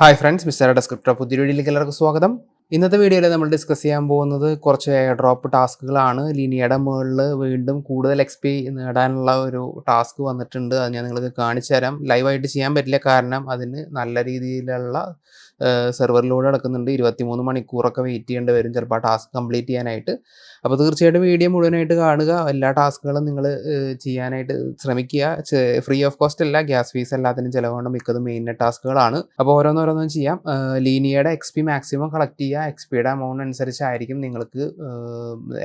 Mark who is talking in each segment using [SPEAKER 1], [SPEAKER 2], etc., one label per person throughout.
[SPEAKER 1] Hi friends mister ഡെസ്ക്രിപ്റ്റർ പുതിയ വീഡിയോയിലേക്ക് എല്ലാവർക്കും സ്വാഗതം. ഇന്നത്തെ വീഡിയോയിൽ നമ്മൾ ഡിസ്കസ് ചെയ്യാൻ പോകുന്നത് കുറച്ച് ഡ്രോപ്പ് ടാസ്കുകളാണ്. ലിനിയുടെ മുകളിൽ വീണ്ടും കൂടുതൽ എക്സ് പി നേടാനുള്ള ഒരു ടാസ്ക് വന്നിട്ടുണ്ട്. അത് ഞാൻ നിങ്ങൾക്ക് കാണിച്ചു തരാം ലൈവായിട്ട് ചെയ്യാൻ പറ്റില്ല കാരണം അതിന് നല്ല രീതിയിലുള്ള സെർവറിലൂടെ നടക്കുന്നുണ്ട്. ഇരുപത്തിമൂന്ന് മണിക്കൂറൊക്കെ വെയിറ്റ് ചെയ്യേണ്ടി വരും. ചിലപ്പോൾ ടാസ്ക് കംപ്ലീറ്റ് ചെയ്യാനായിട്ട്. അപ്പോൾ തീർച്ചയായിട്ടും വീഡിയോ മുഴുവനായിട്ട് കാണുക. എല്ലാ ടാസ്കുകളും നിങ്ങൾ ചെയ്യാനായിട്ട് ശ്രമിക്കുക. ഫ്രീ ഓഫ് കോസ്റ്റ് അല്ല. ഗ്യാസ് ഫീസ് എല്ലാത്തിനും ചിലവുകൊണ്ട് മിക്കതും മെയിൻ ടാസ്കുകളാണ്. അപ്പോൾ ഓരോന്നോരോന്നും ചെയ്യാം. ലീനിയയുടെ എക്സ് പി മാക്സിമം കളക്ട് ചെയ്യുക. എക്സ് എമൗണ്ട് അനുസരിച്ചായിരിക്കും നിങ്ങൾക്ക്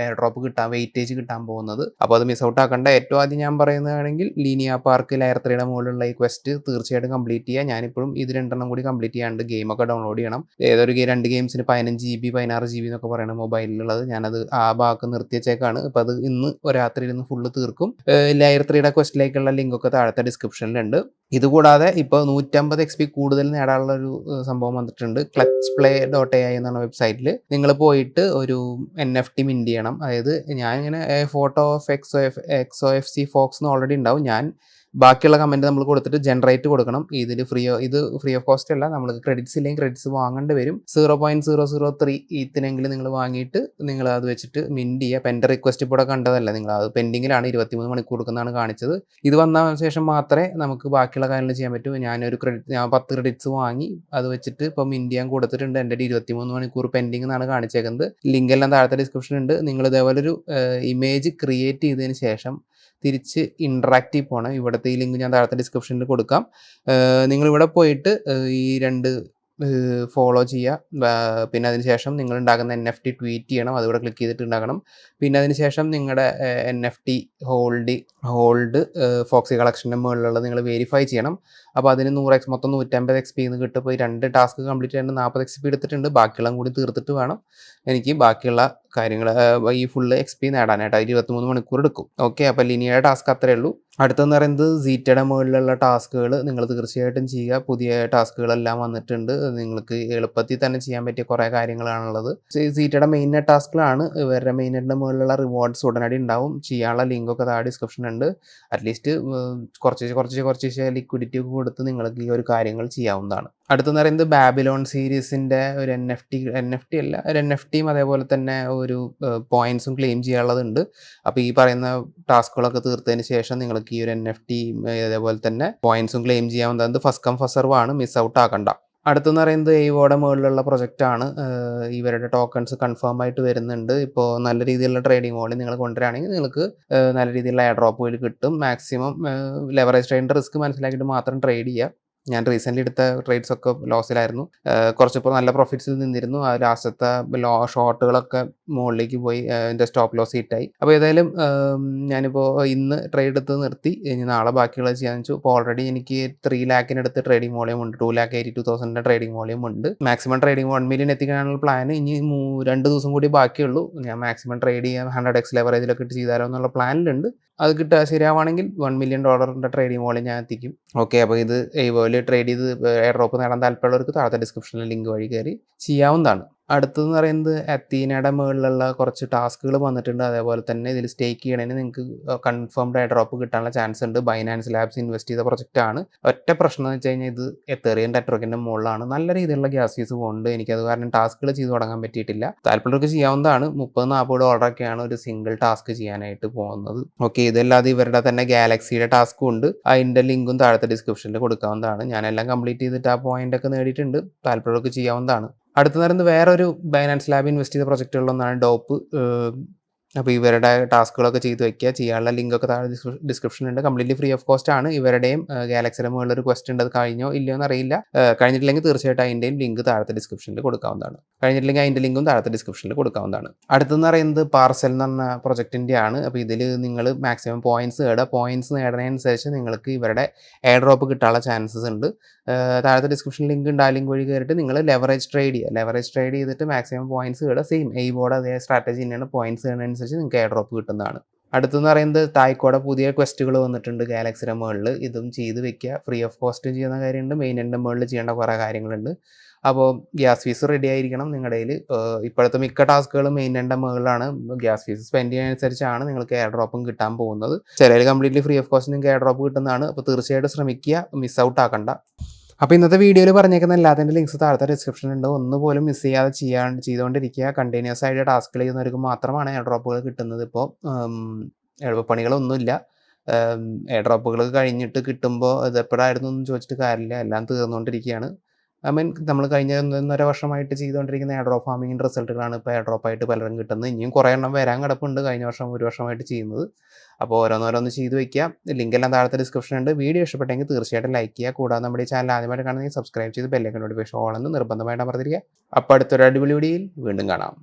[SPEAKER 1] എയർ ഡ്രോപ്പ് കിട്ടാൻ വെയിറ്റേജ് കിട്ടാൻ പോകുന്നത്. അപ്പോൾ അത് മിസ് ഔട്ട് ആക്കേണ്ട. ഏറ്റവും ആദ്യം ഞാൻ പറയുന്നതാണെങ്കിൽ ലീനിയ പാർക്ക് എയർ ത്രീയുടെ മുകളിലുള്ള ഈ ക്വസ്റ്റ് തീർച്ചയായിട്ടും കംപ്ലീറ്റ് ചെയ്യുക. ഞാനിപ്പോഴും ഇത് രണ്ടെണ്ണം കൂടി കംപ്ലീറ്റ് ചെയ്യാണ്ട് ഗെയിമൊക്കെ ഡൗൺലോഡ് ചെയ്യണം. ഏതൊരു രണ്ട് ഗെയിംസിന് പതിനഞ്ച് ജി ബി പതിനാറ് ജി ബി എന്നൊക്കെ പറയുന്നത് മൊബൈലിലുള്ളത് ഞാനത് ആ ഭാഗം നിർത്തിയച്ചേക്കാണ് അപ്പോൾ അത് ഇന്ന് രാത്രി ഇരുന്ന് ഫുള്ള് തീർക്കും. ലെയർ ത്രീയുടെ ക്വസ്റ്റിലേക്കുള്ള ലിങ്കൊക്കെ താഴത്തെ ഡിസ്ക്രിപ്ഷനിലുണ്ട് ഇതുകൂടാതെ ഇപ്പോൾ നൂറ്റമ്പത് എക്സ് പി കൂടുതൽ നേടാനുള്ള ഒരു സംഭവം വന്നിട്ടുണ്ട്. Clutch play dot A I എന്നാണ് വെബ്സൈറ്റിൽ നിങ്ങൾ പോയിട്ട് ഒരു എൻ എഫ് ടി മിന്റ് ചെയ്യണം. അതായത് ഞാൻ ഇങ്ങനെ ഫോട്ടോ ഓഫ് എക്സോ എഫ് എക്സോ എഫ് സി ഫോക്സ് എന്ന് ഓൾറെഡി ഉണ്ടാവും. ഞാൻ ബാക്കിയുള്ള കമന്റ് നമ്മൾ കൊടുത്തിട്ട് ജനറേറ്റ് കൊടുക്കണം. ഇതിൽ ഫ്രീ ഇത് ഫ്രീ ഓഫ് കോസ്റ്റ് അല്ല. നമ്മൾ ക്രെഡിറ്റ്സ് ഇല്ലെങ്കിൽ ക്രെഡിറ്റ്സ് വാങ്ങേണ്ടി വരും. Zero point zero zero three ഈത്തിനെങ്കിലും നിങ്ങൾ വാങ്ങിയിട്ട് നിങ്ങൾ അത് വെച്ചിട്ട് മിന്റ് ചെയ്യുക. പെന്റെ റിക്വസ്റ്റ് ഇപ്പോൾ ഇവിടെ കണ്ടതല്ല. നിങ്ങൾ അത് പെൻഡിങ്ങിലാണ് ഇരുപത്തിമൂന്ന് മണിക്കൂർ കൊടുക്കുന്നതാണ് കാണിച്ചത്. ഇത് വന്ന ശേഷം മാത്രമേ നമുക്ക് ബാക്കിയുള്ള കാര്യങ്ങൾ ചെയ്യാൻ പറ്റൂ. ഞാനൊരു ക്രെഡിറ്റ് ഞാൻ പത്ത് ക്രെഡിറ്റ്സ് വാങ്ങി അത് വെച്ചിട്ട് ഇപ്പം മിൻഡ് ചെയ്യാൻ കൊടുത്തിട്ടുണ്ട്. എന്റെ ഇരുപത്തിമൂന്ന് മണിക്കൂർ പെൻഡിങ് എന്നാണ് കാണിച്ചേക്കുന്നത്. ലിങ്ക് എല്ലാം താഴത്തെ ഡിസ്ക്രിപ്ഷൻ ഉണ്ട്. നിങ്ങൾ ഇതേപോലെ ഒരു ഇമേജ് ക്രിയേറ്റ് ചെയ്തതിന് ശേഷം തിരിച്ച് ഇൻട്രാക്റ്റീവ് പോകണം ഇവിടുത്തെ ഈ ലിങ്ക് ഞാൻ താഴത്തെ ഡിസ്ക്രിപ്ഷനിൽ കൊടുക്കാം. നിങ്ങൾ ഇവിടെ പോയിട്ട് ഈ രണ്ട് ഫോളോ ചെയ്യുക. പിന്നെ അതിനുശേഷം നിങ്ങൾ ഉണ്ടാക്കുന്ന എൻ എഫ് ടി ട്വീറ്റ് ചെയ്യണം. അതിവിടെ ക്ലിക്ക് ചെയ്തിട്ട് ഉണ്ടാക്കണം. പിന്നെ അതിനുശേഷം നിങ്ങളുടെ N F T hold hold Foxy കളക്ഷന്റെ മുകളിലുള്ളത് നിങ്ങൾ വെരിഫൈ ചെയ്യണം. അപ്പോൾ അതിന് നൂറ് എക്സ് മൊത്തം നൂറ്റമ്പത് എക്സ് പി എന്ന് കിട്ടും. ഇപ്പോൾ ഈ രണ്ട് ടാസ്ക് കംപ്ലീറ്റ് ചെയ്യേണ്ടത് നാൽപ്പത് എക്സ് പി എടുത്തിട്ടുണ്ട്. ബാക്കിയുള്ളതും കൂടി തീർത്തിട്ട് വേണം. എനിക്ക് ബാക്കിയുള്ള കാര്യങ്ങൾ ഈ ഫുള്ള് എക്സ് പി നേടാനായിട്ട് അത് ഇരുപത്തിമൂന്ന് മണിക്കൂർ എടുക്കും ഓക്കെ അപ്പോൾ ലിനിയയുടെ ടാസ്ക് അത്രയേ ഉള്ളൂ. അടുത്തെന്ന് പറയുന്നത് സീറ്റയുടെ മുകളിലുള്ള ടാസ്കുകൾ നിങ്ങൾ തീർച്ചയായിട്ടും ചെയ്യുക. പുതിയ ടാസ്കുകളെല്ലാം വന്നിട്ടുണ്ട്. നിങ്ങൾക്ക് എളുപ്പത്തിൽ തന്നെ ചെയ്യാൻ പറ്റിയ കുറേ കാര്യങ്ങളാണുള്ളത്. സീറ്റയുടെ മെയിൻ ടാസ്കുകളാണ് ഇവരുടെ മെയിനിന്റെ മുകളിലുള്ള റിവാർഡ്സ് ഉടനടി ഉണ്ടാവും. ചെയ്യാനുള്ള ലിങ്കൊക്കെ താഴെ ഡിസ്ക്രിപ്ഷൻ ഉണ്ട്. അറ്റ്ലീസ്റ്റ് കുറച്ച് കുറച്ച് കുറച്ച് ലിക്വിഡിറ്റി ഒക്കെ കൊടുത്ത് നിങ്ങൾക്ക് ഈ ഒരു കാര്യങ്ങൾ ചെയ്യാവുന്നതാണ്. അടുത്തെന്ന് പറയുന്നത് ബാബിലോൺ സീരീസിന്റെ ഒരു N F T N F T അല്ല ഒരു എൻ എഫ് ടിയും അതേപോലെ തന്നെ ഒരു പോയിന്റ്സും ക്ലെയിം ചെയ്യാനുള്ളതുണ്ട്. അപ്പോൾ ഈ പറയുന്ന ടാസ്കുകളൊക്കെ തീർത്തതിന് ശേഷം നിങ്ങൾക്ക് ഈ ഒരു എൻ എഫ് ടി അതേപോലെ തന്നെ പോയിന്റ്സും ക്ലെയിം ചെയ്യാവുന്നത് ഫസ്റ്റ് കം ഫസ്റ്റ് സെർവ് ആണ്. മിസ് ഔട്ട് ആക്കണ്ട. അടുത്തെന്ന് പറയുന്നത് എയ്വോടെ മുകളിലുള്ള പ്രൊജക്റ്റ് ആണ്. ഇവരുടെ ടോക്കൺസ് കൺഫേം ആയിട്ട് വരുന്നുണ്ട്. ഇപ്പോൾ നല്ല രീതിയിലുള്ള ട്രേഡിംഗ് മോഡിൽ നിങ്ങൾ കൊണ്ടുവരികയാണെങ്കിൽ നിങ്ങൾക്ക് നല്ല രീതിയിലുള്ള എയർ ഡ്രോപ്പുകൾ കിട്ടും. മാക്സിമം ലെവറേജ് ട്രേഡിന്റെ റിസ്ക് മനസ്സിലാക്കിയിട്ട് മാത്രം ട്രേഡ് ചെയ്യുക. ഞാൻ റീസെന്റ് എടുത്ത ട്രേഡ്സ് ഒക്കെ ലോസിലായിരുന്നു കുറച്ചിപ്പോൾ നല്ല പ്രോഫിറ്റ്സിൽ നിന്നിരുന്നു. ആ ലാസ്റ്റത്തെ ലോ ഷോർട്ടുകളൊക്കെ മുകളിലേക്ക് പോയി എന്റെ സ്റ്റോപ്പ് ലോസ് ഹിറ്റായി അപ്പോൾ ഏതായാലും ഞാനിപ്പോൾ ഇന്ന് ട്രേഡ് എടുത്ത് നിർത്തി. ഇനി നാളെ ബാക്കിയുള്ളത് ചെയ്യാന്ന് വെച്ചു. അപ്പോൾ ഓൾറെഡി എനിക്ക് ത്രീ ലാക്കിനടുത്ത് ട്രേഡിംഗ് വോളിയം ഉണ്ട്. ടു ലാക്ക് എയ്റ്റി ടു തൗസൻഡിന്റെ ട്രേഡിംഗ് വോളിയം ഉണ്ട്. മാക്സിമം ട്രേഡിംഗ് വൺ മില്യൺ എത്തിക്കാനുള്ള പ്ലാൻ ഇനി രണ്ട് ദിവസം കൂടി ബാക്കിയുള്ളൂ. ഞാൻ മാക്സിമം ട്രേഡ് ചെയ്യാൻ ഹൺഡ്രഡ് എക്സ് ലെവറേജിലൊക്കെ ഇട്ട് ചെയ്താലോ എന്നുള്ള പ്ലാനിലുണ്ട് അത് കിട്ടുക ശരിയാവുകയാണെങ്കിൽ വൺ മില്യൺ ഡോളറിന്റെ ട്രേഡിംഗ് വോളിയം ഞാൻ എത്തിക്കും. ഓക്കെ അപ്പോൾ ഇത് എയ്വോയിൽ ട്രേഡ് ചെയ്ത് എയർ ഡ്രോപ്പ് നേടാൻ താല്പര്യമുള്ളവർക്ക് താഴത്തെ ഡിസ്ക്രിപ്ഷനിൽ ലിങ്ക് വഴി കയറി ചെയ്യാവുന്നതാണ്. അടുത്തതെന്ന് പറയുന്നത് അത്തീനയുടെ മുകളിലുള്ള കുറച്ച് ടാസ്കുകൾ വന്നിട്ടുണ്ട്. അതേപോലെ തന്നെ ഇതിൽ സ്റ്റേക്ക് ചെയ്യണതിന് നിങ്ങൾക്ക് കൺഫേംഡ് ആയി ഡ്രോപ്പ് കിട്ടാനുള്ള ചാൻസ് ഉണ്ട്. ബൈനാൻസ് ലാബ്സ് ഇൻവെസ്റ്റ് ചെയ്ത പ്രൊജക്റ്റ് ആണ്. ഒറ്റ പ്രശ്നം എന്ന് വെച്ച് കഴിഞ്ഞാൽ ഇത് എത്തേറിയൻ നെറ്റ്വർക്കിന്റെ മുകളിലാണ്. നല്ല രീതിയിലുള്ള ഗ്യാസ് ഫീസ് പോകുന്നുണ്ട് എനിക്കത് കാരണം ടാസ്കുകൾ ചെയ്ത് തുടങ്ങാൻ പറ്റിയിട്ടില്ല. താല്പര്യമൊക്കെ ചെയ്യാവുന്നതാണ്. മുപ്പത് നാൽപ്പത് ഡോളറൊക്കെയാണ് ഒരു സിംഗിൾ ടാസ്ക് ചെയ്യാനായിട്ട് പോകുന്നത്. ഓക്കെ ഇതല്ലാതെ ഇവരുടെ തന്നെ ഗാലക്സിയുടെ ടാസ്കും ഉണ്ട്. അതിന്റെ ലിങ്കും താഴത്തെ ഡിസ്ക്രിപ്ഷനിൽ കൊടുക്കാവുന്നതാണ്. ഞാനെല്ലാം കംപ്ലീറ്റ് ചെയ്തിട്ട് ആ പോയിന്റ് ഒക്കെ നേടിയിട്ടുണ്ട്. താല്പര്യമൊക്കെ ചെയ്യാവുന്നതാണ്. അടുത്ത നേരം വേറൊരു ബൈനാൻസ് ലാബ് ഇൻവെസ്റ്റ് ചെയ്ത പ്രൊജക്റ്റുകളിലൊന്നാണ് ഡോപ്പ് അപ്പോൾ ഇവരുടെ ടാസ്കുകളൊക്കെ ചെയ്തു വയ്ക്കുക ചെയ്യാനുള്ള ലിങ്കൊക്കെ താഴെ ഡിസ്ക്രിപ്ഷൻ ഉണ്ട്. കംപ്ലീറ്റ്ലി ഫ്രീ ഓഫ് കോസ്റ്റ് ആണ്. ഇവരുടെയും ഗാലക്സിയുടെ മുകളിൽ ഒരു ക്വസ്റ്റ് ഉണ്ട്. അത് കഴിഞ്ഞോ ഇല്ലയോ എന്ന് അറിയില്ല കഴിഞ്ഞിട്ടില്ലെങ്കിൽ തീർച്ചയായിട്ടും അതിന്റെയും ലിങ്ക് താഴത്തെ ഡിസ്ക്രിപ്ഷനിൽ കൊടുക്കാവുന്നതാണ്. കഴിഞ്ഞിട്ടില്ലെങ്കിൽ അതിന്റെ ലിങ്കും താഴത്തെ ഡിസ്ക്രിപ്ഷനിൽ കൊടുക്കാവുന്നതാണ്. അടുത്തെന്ന് പറയുന്നത് പാർസൽ എന്ന് പറഞ്ഞ പ്രൊജക്റ്റിന്റെ ആണ്. അപ്പോൾ ഇതിൽ നിങ്ങൾ മാക്സിമം പോയിന്റ്സ് നേടുക. പോയിന്റ്സ് നേടുന്നതനുസരിച്ച് നിങ്ങൾക്ക് ഇവരുടെ എയർ ഡ്രോപ്പ് കിട്ടാനുള്ള ചാൻസസ് ഉണ്ട്. താഴത്തെ ഡിസ്ക്രിപ്ഷൻ ലിങ്ക് ഉണ്ട്. ആ ലിങ്ക് വഴി കയറിയിട്ട് നിങ്ങൾ ലെവറേജ് ട്രേഡ് ചെയ്യുക. ലെവറേജ് ട്രേഡ് ചെയ്തിട്ട് മാക്സിമം പോയിന്റ്സ് കേടുക സെയിം എയ്ബോർഡ് ബോർഡ് അതേ സ്ട്രാറ്റജി തന്നെയാണ്. പോയിന്റ്സ് ചെയ്യുന്നതനുസരിച്ച് നിങ്ങൾക്ക് എയർ ഡ്രോപ്പ് കിട്ടുന്നതാണ്. അടുത്തെന്ന് പറയുന്നത് തായ്ക്കോടെ പുതിയ ക്വസ്റ്റുകൾ വന്നിട്ടുണ്ട് ഗാലക്സിയുടെ മുകളിൽ ഇതും ചെയ്ത് വെക്കുക. ഫ്രീ ഓഫ് കോസ്റ്റും ചെയ്യുന്ന കാര്യമുണ്ട്. മെയിൻ എന്റെ മുകളിൽ ചെയ്യേണ്ട കുറേ കാര്യങ്ങളുണ്ട്. അപ്പോൾ ഗ്യാസ് ഫീസ് റെഡി ആയിരിക്കണം നിങ്ങളുടെ കയ്യിൽ ഇപ്പോഴത്തെ മിക്ക ടാസ്കുകളും മെയിൻ എന്റെ മുകളിലാണ്. ഗ്യാസ് ഫീസ് സ്പെൻഡ് ചെയ്യുന്നതനുസരിച്ചാണ് നിങ്ങൾക്ക് എയർ ഡ്രോപ്പും കിട്ടാൻ പോകുന്നത്. ചിലർ കംപ്ലീറ്റ്ലി ഫ്രീ ഓഫ് കോസ്റ്റ് നിങ്ങൾക്ക് എയർ ഡ്രോപ്പ് കിട്ടുന്നതാണ്. അപ്പോൾ തീർച്ചയായിട്ടും ശ്രമിക്കുക. മിസ് ഔട്ട് ആക്കണ്ട. അപ്പോൾ ഇന്നത്തെ വീഡിയോയിൽ പറഞ്ഞേക്കുന്ന എല്ലാത്തിന്റെ ലിങ്ക്സ് താഴത്തെ ഡിസ്ക്രിപ്ഷനിൽ ഉണ്ട് ഒന്ന് പോലും മിസ് ചെയ്യാതെ ചെയ്യാൻ ചെയ്തുകൊണ്ടിരിക്കുക കണ്ടിന്യൂസ് ആയിട്ട് ടാസ്കുകൾ ചെയ്യുന്നവർക്ക് മാത്രമാണ് എയർ ഡ്രോപ്പുകൾ കിട്ടുന്നത് ഇപ്പോൾ എളുപ്പപ്പണികളൊന്നുമില്ല. എയർ ഡ്രോപ്പുകൾ കഴിഞ്ഞിട്ട് കിട്ടുമ്പോൾ ഇത് എപ്പോഴായിരുന്നു ചോദിച്ചിട്ട് കാര്യമില്ല. എല്ലാം തീർന്നുകൊണ്ടിരിക്കുകയാണ് ഐ മീൻ നമ്മൾ കഴിഞ്ഞ ഒന്നൊന്നര വർഷമായിട്ട് ചെയ്തുകൊണ്ടിരിക്കുന്ന എയർ ഡ്രോപ്പ് ഫാമിങ്ങിന്റെ റിസൾട്ടുകളാണ് ഇപ്പോൾ എയർ ആയിട്ട് പലരും കിട്ടുന്നത്. ഇനിയും കുറേ എണ്ണം വരാൻ കിടപ്പുണ്ട് കഴിഞ്ഞ വർഷം ഒരു വർഷമായിട്ട് ചെയ്യുന്നത്. അപ്പോൾ ഓരോന്നോരോന്ന് ചെയ്തു വയ്ക്കുക. ലിങ്ക് എല്ലാം താഴത്തെ ഡിസ്ക്രിപ്ഷൻ ഉണ്ട്. വീഡിയോ ഇഷ്ടപ്പെട്ടെങ്കിൽ തീർച്ചയായിട്ടും ലൈക്ക് ചെയ്യുക. കൂടാതെ നമ്മുടെ ചാനൽ ആദ്യമായിട്ട് കാണുന്നെങ്കിൽ സബ്സ്ക്രൈബ് ചെയ്ത് ബെല്ലൈക്കൻ നോട്ടിഫിക്കേഷൻ ഓൾ എന്ന് നിർബന്ധമായിട്ട് അമർത്തിരിക്കുക. അപ്പോൾ അടുത്തൊരു അടിപൊളി വീഡിയോയിൽ വീണ്ടും കാണാം.